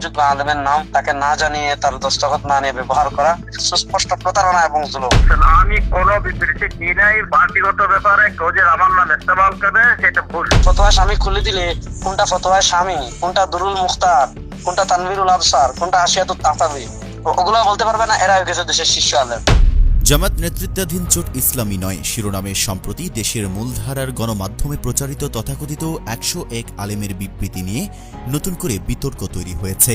গ্রহণযোগ্য আলেমের নাম তাকে না জানিয়ে তার দস্তখত না নিয়ে ব্যবহার করা সুস্পষ্ট প্রতারণা এবং জুলুম। আমি কোনো বিবৃতি দিই নাই পার্টিগত ব্যাপারে কেউ যে আমার নাম ইস্তেমাল করে সেটা ভুল। ফতোয়া স্বামী খুলে দিলে কোনটা ফতোয়া স্বামী কোনটা দুরুল মুখতার কোনটা তানবিরুল আবসার কোনটা আসিয়াতুল তাহতাবি ওগুলো বলতে পারবে না এরা হয়ে গেছে দেশের শীর্ষ আলেম। জামাত নেতৃত্বাধীন জোট ইসলামী নয়। শিরোনামে সম্প্রতি দেশের মূলধারার গণমাধ্যমে প্রচারিত তথাকথিত একশো এক আলেমের বিবৃতি নিয়ে নতুন করে বিতর্ক তৈরি হয়েছে।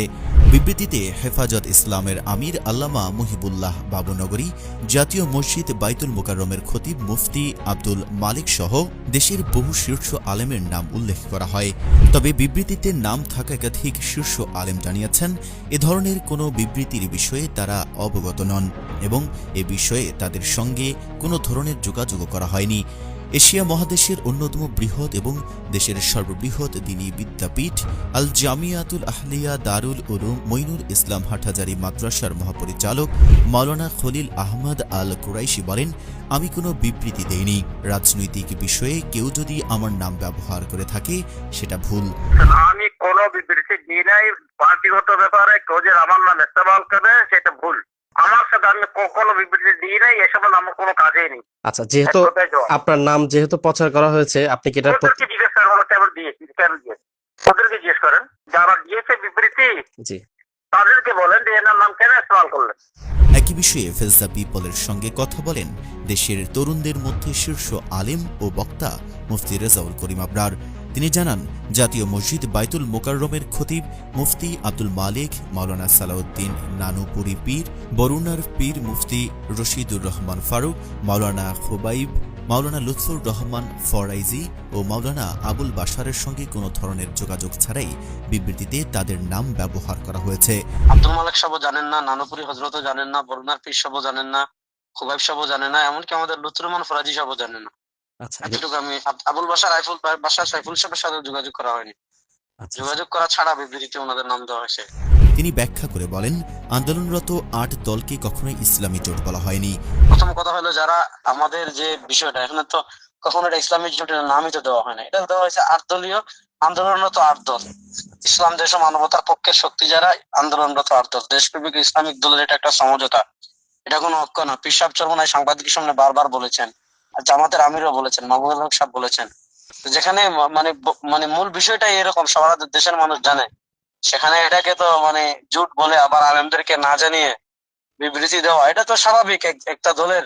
বিবৃতিতে হেফাজত ইসলামের আমির আল্লামা মুহিবুল্লাহ বাবুনগরী, জাতীয় মসজিদ বাইতুল মোকাররমের খতিব মুফতি আব্দুল মালিক সহ দেশের বহু শীর্ষ আলেমের নাম উল্লেখ করা হয়। তবে বিবৃতিতে নাম থাকা একাধিক শীর্ষ আলেম জানিয়েছেন, এ ধরনের কোনো বিবৃতির বিষয়ে তারা অবগত নন। এবং এ বিষয়ে তাদের সঙ্গে কোনো ধরনের যোগাযোগ করা হয়নি। এশিয়া মহাদেশের অন্যতম বৃহৎ এবং দেশের সর্ববৃহৎ দিনী বিদ্যাপীঠ আল জামিয়াতুল আহলিয়া দারুল উলুম মইনুল ইসলাম হাটহাজারি মাদ্রাসার মহাপরিচালক মাওলানা খলিল আহমদ আল কুরাইশি বলেন, আমি কোনো বিবৃতি দেইনি। রাজনৈতিক বিষয়ে কেউ যদি আমার নাম ব্যবহার করে থাকে, সেটা ভুল। আমি কোনো বিবৃতি দিই নাই। পার্টিগত ব্যাপারে কেউ যে আমার নাম ইস্তেমাল করে সেটা ভুল। আমার সাথে আমি কখনো বিবৃতি দিই নাই এসব আমার কোনো কাজেই নেই। আচ্ছা যেহেতু। আপনার নাম যেহেতু প্রচার করা হয়েছে আপনি কি প্রতি- জিজ্ঞেস করেন ওরা কেন দিয়েছি কেন দিয়েছে। ওদেরকে জিজ্ঞেস করেন যারা দিয়েছে বিবৃতি জি। তাদেরকে বলেন যে এনার নাম কেন ইস্তেমাল করলেন। একই বিষয়ে ফেজদা পিপলের সঙ্গে কথা বলেন দেশের তরুণদের মধ্যে শীর্ষ আলেম ও বক্তা মুফতি রেজাউল করিম আবরার। তিনি জানান, জাতীয় মসজিদ বাইতুল মোকাররমের খতিব মুফতি আব্দুল মালিক, মাওলানা সালাউদ্দিন নানুপুরি পীর, বরুণার পীর মুফতি রশিদুর রহমান ফারুক, মাওলানা খুবাইব, মাওলানা লুৎফুর রহমান ফরাইজি ও মাওলানা আবুল বাশারের সঙ্গে কোনো ধরনের যোগাযোগ ছাড়াই বিবৃতিতে তাদের নাম ব্যবহার করা হয়েছে। আব্দুল মালিক সাহেব জানেন না, নানুপুরি হজরতও জানেন না, বরুণার পীর সাহেব জানেন না, খুবাইব সাহেব জানেন না, এমনকি আমাদের লুৎরুমান ফরাজি সাহেব জানেন না। আচ্ছা এতটুকু আমি আবুল বাসার আইফুল বাসার সাইফুল সাহেবের সাথে যোগাযোগ করা হয়নি। যোগাযোগ করা ছাড়া বিবৃতিতে ওনাদের নাম দেওয়া হয়েছে। তিনি ব্যাখ্যা করে বলেন আন্দোলনরত আট দলকে কখনোই ইসলামী জোট বলা হয়নি। প্রথম কথা হলো যারা আমাদের যে বিষয়টা এখানে তো কখনো এটা ইসলামিক জোটের নামই তো দেওয়া হয় না এটা দেওয়া হয়েছে আট দলীয় আন্দোলনরত আট দল। ইসলাম দেশ ও মানবতার পক্ষের শক্তি যারা আন্দোলনরত আট দল। দেশপ্রেমিক ইসলামিক দলের এটা একটা সমঝোতা। এটা কোনো ঐক্য না। পিসাব চরমনায় সাংবাদিকের সামনে বারবার বলেছেন জামাতের আমিরও বলেছেন মাহবুবুল হক সাহেব বলেছেন। যেখানে মানে মানে মূল বিষয়টা এরকম সবার দেশের মানুষ জানে। সেখানে এটাকে তো মানে জুট বলে আবার আলেমদেরকে না জানিয়ে বিবৃতি দেওয়া এটা তো স্বাভাবিক একটা দলের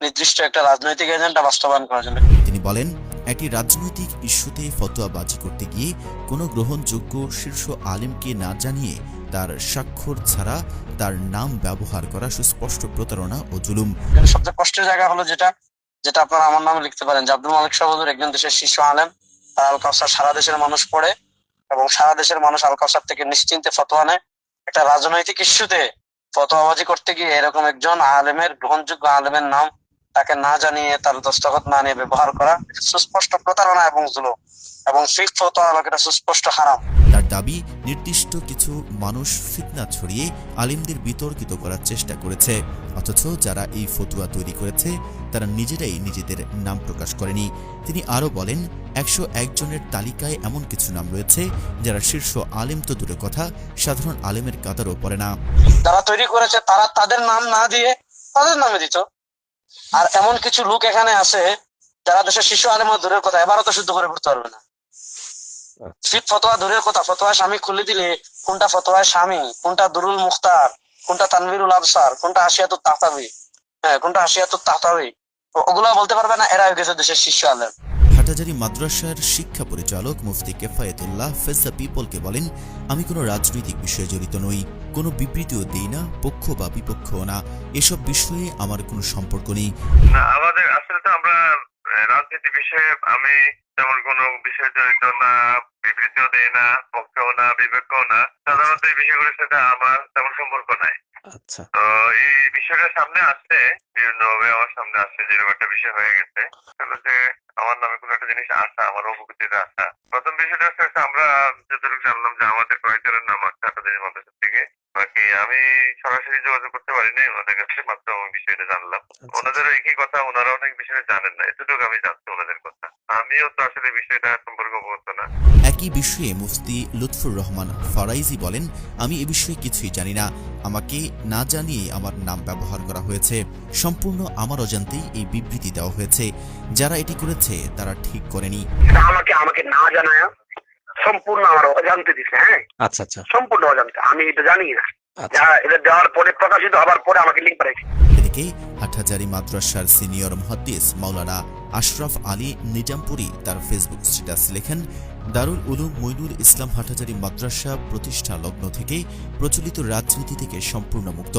নির্দিষ্ট একটা রাজনৈতিক এজেন্ডা বাস্তবায়ন করার জন্য। তিনি বলেন একটি রাজনৈতিক ইস্যুতে ফতোয়াবাজি করতে গিয়ে কোনো গ্রহণযোগ্য শীর্ষ আলেমকে না জানিয়ে তার স্বাক্ষর ছাড়া তার নাম ব্যবহার করা সুস্পষ্ট প্রতারণা ও জুলুম। সবচেয়ে কষ্টের জায়গা হলো যেটা যেটা আপনারা আমার নামে লিখতে পারেন। যে আব্দুল মালিক সাহুদুর একজন দেশের শীর্ষ আলেম। তার আল কাউসার সারা দেশের মানুষ পড়ে এবং সারা দেশের মানুষ আল কাউসার থেকে নিশ্চিন্তে ফতোয়া নেয়। একটা রাজনৈতিক ইস্যুতে ফতোয়াবাজি করতে গিয়ে এরকম একজন আলেমের, গ্রহণযোগ্য আলেমের নাম তাকে না জানিয়ে তার দস্তখত না নিয়ে ব্যবহার করা সুস্পষ্ট প্রতারণা এবং জুলুম। এবং ফিক ফতোয়া এটা সুস্পষ্ট হারাম। তার দাবি, নির্দিষ্ট কিছু মানুষ ফিতনা ছড়িয়ে আলিমদের বিতর্কিত করার চেষ্টা করেছে। অথচ যারা এই ফতুয়া তৈরি করেছে, তারা নিজেরাই নিজেদের নাম প্রকাশ করেনি। তিনি আরও বলেন, একশো একজনের তালিকায় এমন কিছু নাম রয়েছে, যারা শীর্ষ আলেম তো দূরের কথা, সাধারণ আলেমের কাতারও পড়ে না। যারা তৈরি করেছে, তারা তাদের নাম না দিয়ে তাদের নামে দিত। আর এমন কিছু লোক এখানে আছে, যারা দেশের শিশু আলেম দূরের কথা, এবারও তো শুদ্ধ করে পড়তে পারবে না। ফিট ফতোয়া দূরের কথা ফতোয়া স্বামী খুলে দিলে কোনটা ফতোয়া স্বামী কোনটা দুরুল মুখতার কোনটা তানবিরুল আবসার কোনটা তাহতাবি? হ্যাঁ কোনটা তাহতাবি? ওগুলা বলতে পারবে না এরা হয়ে গেছে দেশের আলেম। হাটাজারি মাদ্রাসার শিক্ষা পরিচালক মুফতি কেফায়েতুল্লাহ ফেজা পিপলকে বলেন আমি কোনো রাজনৈতিক বিষয়ে জড়িত নই কোনো বিবৃতিও দিই না পক্ষ বা বিপক্ষও না। এসব বিষয়ে আমার কোনো সম্পর্ক নেই। আমাদের আসলে তো আমরা রাজনীতি বিষয়ে আমি তেমন কোনো বিষয় জড়িত না বিবৃতিও দেই না পক্ষেও না বিবেকও না। সাধারণত এই বিষয়গুলোর সাথে আমার তেমন সম্পর্ক নাই। আচ্ছা। তো এই বিষয়টা সামনে আসছে বিভিন্ন ভাবে আমার সামনে আসছে যেরকম একটা বিষয় হয়ে গেছে। যে আমার নামে কোনো একটা জিনিস আসা আমার অবগতিতে আসা। প্রথম বিষয়টা হচ্ছে হচ্ছে আমরা যতটুকু জানলাম যে আমাদের কয়েকজনের নাম আসছে আপনাদের মাদ্রাসা থেকে। বাকি আমি সরাসরি যোগাযোগ করতে পারিনি ওনাদের কাছে মাত্র আমি বিষয়টা জানলাম। আচ্ছা ওনাদেরও একই কথা ওনারা অনেক বিষয়ে জানেন না এতটুকু আমি জানছি ওনাদের কথা। আমিও তো আসলে বিষয়টা সম্পর্কে অবগত না। একই একই বিষয়ে মুফতি লুৎফুর রহমান ফারাইজি বলেন আমি এ বিষয়ে কিছুই জানি না। আমাকে না জানিয়ে আমার নাম ব্যবহার করা হয়েছে। সম্পূর্ণ আমার অজান্তেই এই বিবৃতি দেওয়া হয়েছে। যারা এটি করেছে তারা ঠিক করেনি। আমাকে আমাকে না জানায় সম্পূর্ণ আমার অজান্তে দিছে হ্যাঁ? আচ্ছা আচ্ছা। সম্পূর্ণ অজান্তে আমি এটা জানি না। আচ্ছা। এটা দেওয়ার পরে প্রকাশিত হবার পরে আমাকে লিঙ্ক পাঠাইছে। এদিকে হাটহাজারি মাদ্রাসার সিনিয়র মুহাদ্দিস মাওলানা আশরাফ আলী নিজামপুরি তার ফেসবুক স্ট্যাটাস লেখেন দারুল উলুম মইনুল ইসলাম হাটহাজারি মাদ্রাসা প্রতিষ্ঠা লগ্ন থেকে প্রচলিত রাজনীতি থেকে সম্পূর্ণ মুক্ত।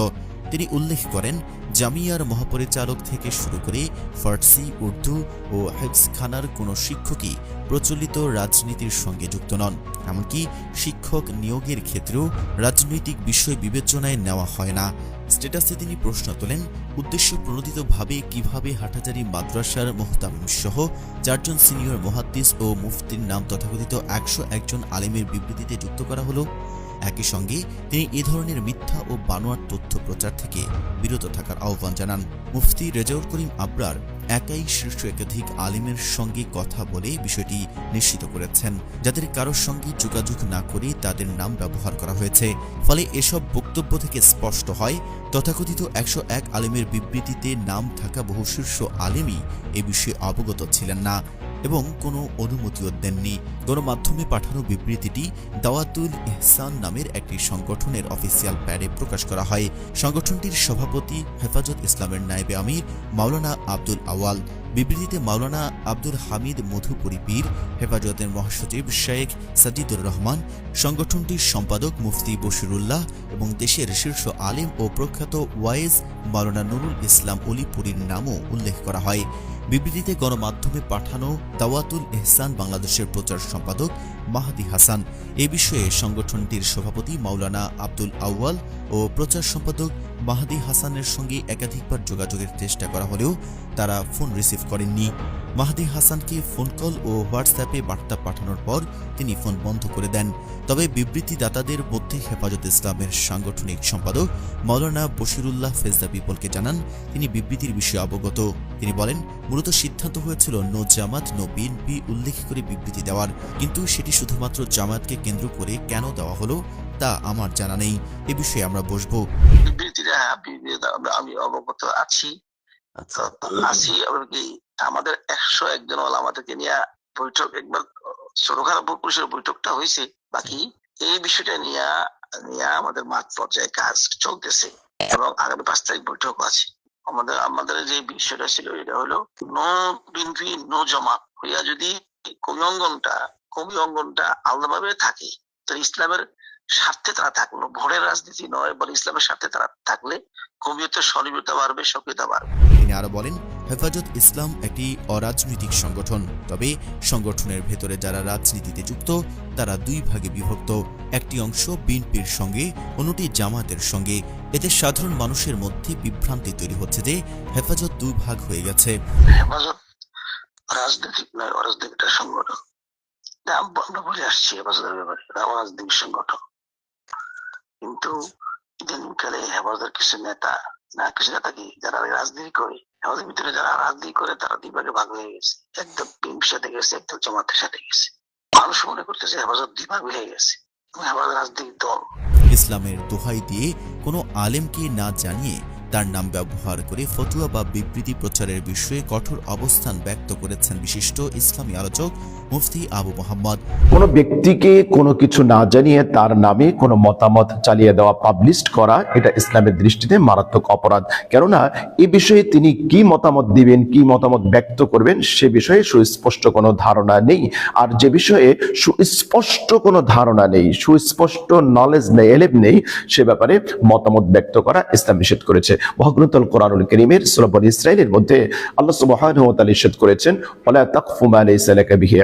তিনি উল্লেখ করেন, জামিয়ার মহাপরিচালক থেকে শুরু করে ফার্সি, উর্দু ও হেফসখানার কোনো শিক্ষকই প্রচলিত রাজনীতির সঙ্গে যুক্ত নন। এমনকি শিক্ষক নিয়োগের ক্ষেত্রেও রাজনৈতিক বিষয় বিবেচনায় নেওয়া হয় না। স্ট্যাটাসে তিনি প্রশ্ন তোলেন, উদ্দেশ্য প্রণোদিতভাবে কীভাবে হাটাজারি মাদ্রাসার মোহতামিম সহ চারজন সিনিয়র মহাদ্দিস ও মুফতির নাম তথাকথিত একশো একজন আলেমের বিবৃতিতে যুক্ত করা হলো। একই সঙ্গে তিনি এ ধরনের মিথ্যা ও বানোয়ার তথ্য প্রচার থেকে বিরত থাকার আহ্বান জানান। মুফতি রেজাউল করিম আবরার একাই শীর্ষ একাধিক আলিমের সঙ্গে কথা বলে বিষয়টি নিশ্চিত করেছেন। যাদের কারোর সঙ্গে যোগাযোগ না করে তাদের নাম ব্যবহার করা হয়েছে। ফলে এসব বক্তব্য থেকে স্পষ্ট হয়, তথাকথিত একশো এক আলিমের বিবৃতিতে নাম থাকা বহু শীর্ষ আলিমই এ বিষয়ে অবগত ছিলেন না। এবং কোনো অনুমতিও দেননি। গণমাধ্যমে পাঠানো বিবৃতিটি দাওয়াতুল ইহসান নামের একটি সংগঠনের অফিসিয়াল প্যাডে প্রকাশ করা হয়। সংগঠনটির সভাপতি হেফাজত ইসলামের নায়েবে আমির, মাওলানা আব্দুল আওয়াল। বিবৃতিতে মাওলানা আব্দুল হামিদ মধুপুরী পীর, হেফাজতের মহাসচিব শেখ সাজিদুর রহমান, সংগঠনটির সম্পাদক মুফতি বশিরুল্লাহ এবং দেশের শীর্ষ আলেম ও প্রখ্যাত ওয়াইজ মাওলানা নুরুল ইসলাম অলিপুরীর নামও উল্লেখ করা হয়। বিবৃতিতে গণমাধ্যমে পাঠানো দাওয়াতুল এহসান বাংলাদেশের প্রচার সম্পাদক মাহাদি হাসান। এ বিষয়ে সংগঠনটির সভাপতি মাওলানা আব্দুল আউয়াল ও প্রচার সম্পাদক মাহাদি হাসানের সঙ্গে একাধিকবার যোগাযোগের চেষ্টা করা হলেও তারা ফোন রিসিভ করেননি। মাহাদি হাসানকে ফোন কল ও হোয়াটসঅ্যাপে বার্তা পাঠানোর পর তিনি ফোন বন্ধ করে দেন। তবে বিবৃতিদাতাদের মধ্যে হেফাজত ইসলামের সাংগঠনিক সম্পাদক মাওলানা বশিরুল্লাহ ফেজদা বিপলকে জানান, তিনি বিবৃতির বিষয়ে অবগত। তিনি বলেন, মূলত সিদ্ধান্ত হয়েছিল নো জামাত নো বিএনপি উল্লেখ করে বিবৃতি দেওয়ার, কিন্তু সেটি শুধুমাত্র জামাতকে কেন্দ্র করে কেন দেওয়া হলো তা আমার জানা নেই। এ বিষয়ে আমরা বসবো। আমি অবগত আছি। আচ্ছা আছি আমাদের একশো একজন আমাদেরকে নিয়ে বৈঠক একবার ছোটখাটো পুলিশের বৈঠকটা হয়েছে। বাকি এই বিষয়টা নিয়ে নিয়ে আমাদের মাঠ পর্যায়ে কাজ চলতেছে এবং আগামী পাঁচ তারিখ বৈঠক আছে। আমাদের আমাদের যে বিষয়টা ছিল এটা হলো নো বিএনপি নো জমা। হইয়া যদি কবি অঙ্গনটা কবি অঙ্গনটা আলাদাভাবে থাকে, তো ইসলামের স্বার্থে তারা থাকল। ভোরের রাজনীতি নয় বলে ইসলামের স্বার্থে তারা থাকলে বাড়বে সক্রিয়তা বাড়বে। তিনি আরও বলেন হেফাজত ইসলাম একটি অরাজনৈতিক সংগঠন তবে সংগঠনের ভেতরে যারা রাজনীতিতে যুক্ত তারা দুই ভাগে বিভক্ত। একটি অংশ বিএনপির সঙ্গে অন্যটি জামাতের সঙ্গে। এতে সাধারণ মানুষের মধ্যে বিভ্রান্তি তৈরি হচ্ছে যে হেফাজত দুই ভাগ হয়ে গেছে। হেফাজত রাজনৈতিক নয় অরাজনৈতিক সংগঠন। আমরা বলে আসছি হেফাজতের ব্যাপারে এটা অরাজনৈতিক সংগঠন। কিন্তু ইদানিংকালে হেফাজতের কিছু নেতা না কিছু নেতা কি যারা রাজনীতি করে, হেফাজতের ভিতরে যারা রাজনীতি করে, তারা দুই ভাগে ভাগ হয়ে গেছে। একদম পিম্প সাথে গেছে, একদম জমাতের সাথে গেছে। মানুষ মনে করতেছে হেফাজত দুই ভাগ হয়ে গেছে। হেফাজত রাজনীতি দল। ইসলামের দোহাই দিয়ে কোনো আলেমকে না জানিয়ে তার নাম ব্যবহার করে ফতুয়া বা বিবৃতি প্রচারের বিষয়ে কঠোর অবস্থান ব্যক্ত করেছেন বিশিষ্ট ইসলামী আলোচক মুফতি আবু মোহাম্মদ। কোনো ব্যক্তিকে কোনো কিছু না জানিয়ে তার নামে কোনো মতামত চালিয়ে দেওয়া পাবলিশ করা, এটা ইসলামের দৃষ্টিতে মারাত্মক অপরাধ। কেননা, এ বিষয়ে তিনি কি মতামত দিবেন, কি মতামত ব্যক্ত করবেন, সে বিষয়ে সুস্পষ্ট কোনো ধারণা নেই। আর যে বিষয়ে সুস্পষ্ট কোনো ধারণা নেই, সুস্পষ্ট নলেজ নেই এলেব নেই, সে ব্যাপারে মতামত ব্যক্ত করা ইসলাম নিষেধ করেছে। মহাগ্রন্থল কোরআনুল করিমের সুরবন ইসরায়েলের মধ্যে আল্লাহ করেছেন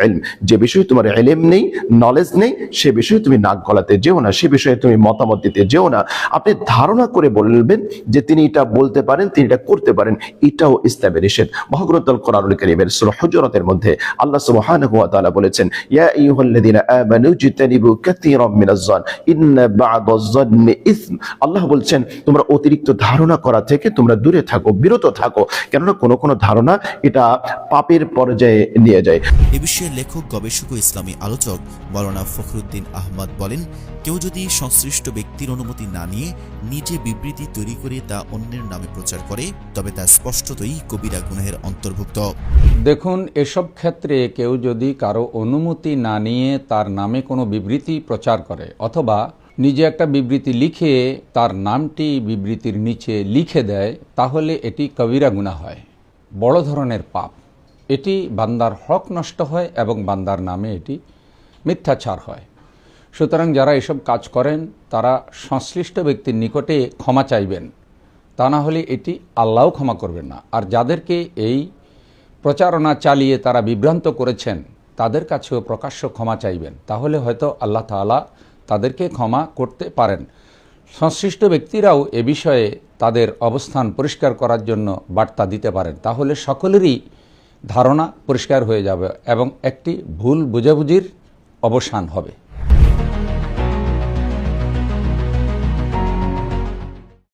ইলম যে বিষয়ে তোমার ইলম নেই নলেজ নেই, সে বিষয়ে তুমি নাক গলাতে যেও না, সে বিষয়ে তুমি মতামত দিতে যেও না। আপনি ধারণা করে বলবেন যে তিনি এটা বলতে পারেন, তিনি এটা করতে পারেন, এটাও ইসলামের নিষেধ। কোরআনুল করিমের সূরা হুজুরাতের মধ্যে আল্লাহ বলেছেন, ইয়া আমানু জিতানিবু ইন্না বা'দাজ-জন্নি ইসম আল্লাহ বলছেন, তোমরা অতিরিক্ত ধারণা করা থেকে তোমরা দূরে থাকো বিরত থাকো। কেননা কোনো কোনো ধারণা এটা পাপের পর্যায়ে নিয়ে যায়। এ বিষয়ে লেখক গবেষক ও ইসলামী আলোচক মৌলানা ফখরুদ্দিন আহমদ বলেন কেউ যদি সংশ্লিষ্ট ব্যক্তির অনুমতি না নিয়ে নিজে বিবৃতি তৈরি করে তা অন্যের নামে প্রচার করে তবে তা স্পষ্টতই কবিরা গুনাহের অন্তর্ভুক্ত। দেখুন এসব ক্ষেত্রে কেউ যদি কারও অনুমতি না নিয়ে তার নামে কোনো বিবৃতি প্রচার করে অথবা নিজে একটা বিবৃতি লিখে তার নামটি বিবৃতির নিচে লিখে দেয়, তাহলে এটি কবিরা গুণা হয়, বড় ধরনের পাপ। এটি বান্দার হক নষ্ট হয় এবং বান্দার নামে এটি মিথ্যাচার হয়। সুতরাং যারা এসব কাজ করেন, তারা সংশ্লিষ্ট ব্যক্তির নিকটে ক্ষমা চাইবেন। তা না হলে এটি আল্লাহও ক্ষমা করবেন না। আর যাদেরকে এই প্রচারণা চালিয়ে তারা বিভ্রান্ত করেছেন, তাদের কাছেও প্রকাশ্য ক্ষমা চাইবেন। তাহলে হয়তো আল্লাহ তাআলা তাদেরকে ক্ষমা করতে পারেন। সংশ্লিষ্ট ব্যক্তিরাও এ বিষয়ে তাদের অবস্থান পরিষ্কার করার জন্য বার্তা দিতে পারেন। তাহলে সকলেরই ধারণা পরিষ্কার হয়ে যাবে এবং একটি ভুল বুঝাবুঝির অবসান হবে।